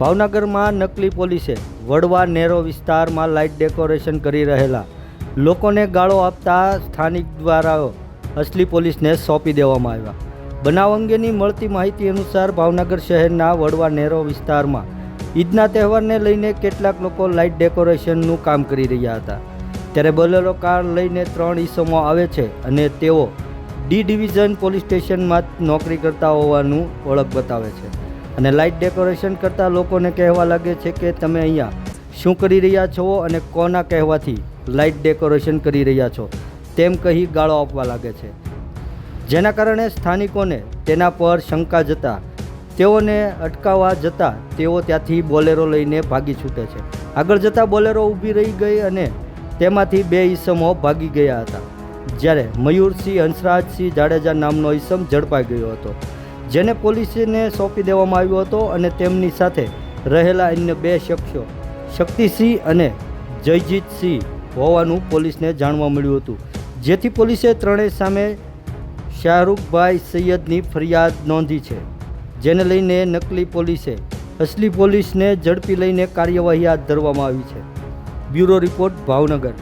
ભાવનગરમાં નકલી પોલીસે વડવા નેરો વિસ્તારમાં લાઇટ ડેકોરેશન કરી રહેલા લોકોને ગાળો આપતા સ્થાનિક દ્વારા અસલી પોલીસને સોંપી દેવામાં આવ્યા. બનાવ અંગેની મળતી માહિતી અનુસાર ભાવનગર શહેરના વડવા નેરો વિસ્તારમાં ઈદના તહેવારને લઈને કેટલાક લોકો લાઇટ ડેકોરેશનનું કામ કરી રહ્યા હતા. ત્યારે બોલેરો કાર લઈને ત્રણ ઈસમો આવે છે અને તેઓ ડી ડિવિઝન પોલીસ સ્ટેશનમાં નોકરી કરતા હોવાનું ઓળખ બતાવે છે. અને લાઇટ ડેકોરેશન કરતા લોકોને કહેવા લાગે છે કે તમે અહીંયા શું કરી રહ્યા છો અને કોના કહેવાથી લાઇટ ડેકોરેશન કરી રહ્યા છો? તેમ કહી ગાળો આપવા લાગે છે. જેના કારણે સ્થાનિકોને તેના પર શંકા જતા, તેઓને અટકાવવા જતાં, તેઓ ત્યાંથી બોલેરો લઈને ભાગી છૂટે છે. આગળ જતાં બોલેરો ઊભી રહી ગઈ અને તેમાંથી બે ઈસમો ભાગી ગયા હતા. જ્યારે મયુરસિંહ હંસરાજસિંહ જાડેજા નામનો ઈસમ ઝડપાઈ ગયો હતો. જેને પોલીસને સોંપી દેવામાં આવ્યો હતો અને તેમની સાથે રહેલા અન્ય બે શખ્સો, શક્તિસિંહ અને જયજીતસિંહ હોવાનું પોલીસને જાણવા મળ્યું હતું. જેથી પોલીસે ત્રણેય સામે શાહરૂખભાઈ સૈયદની ફરિયાદ નોંધી છે, જેને લઈને નકલી પોલીસે અસલી પોલીસને ઝડપી લઈને કાર્યવાહી હાથ ધરવામાં આવી છે. Bureau report Bhavnagar.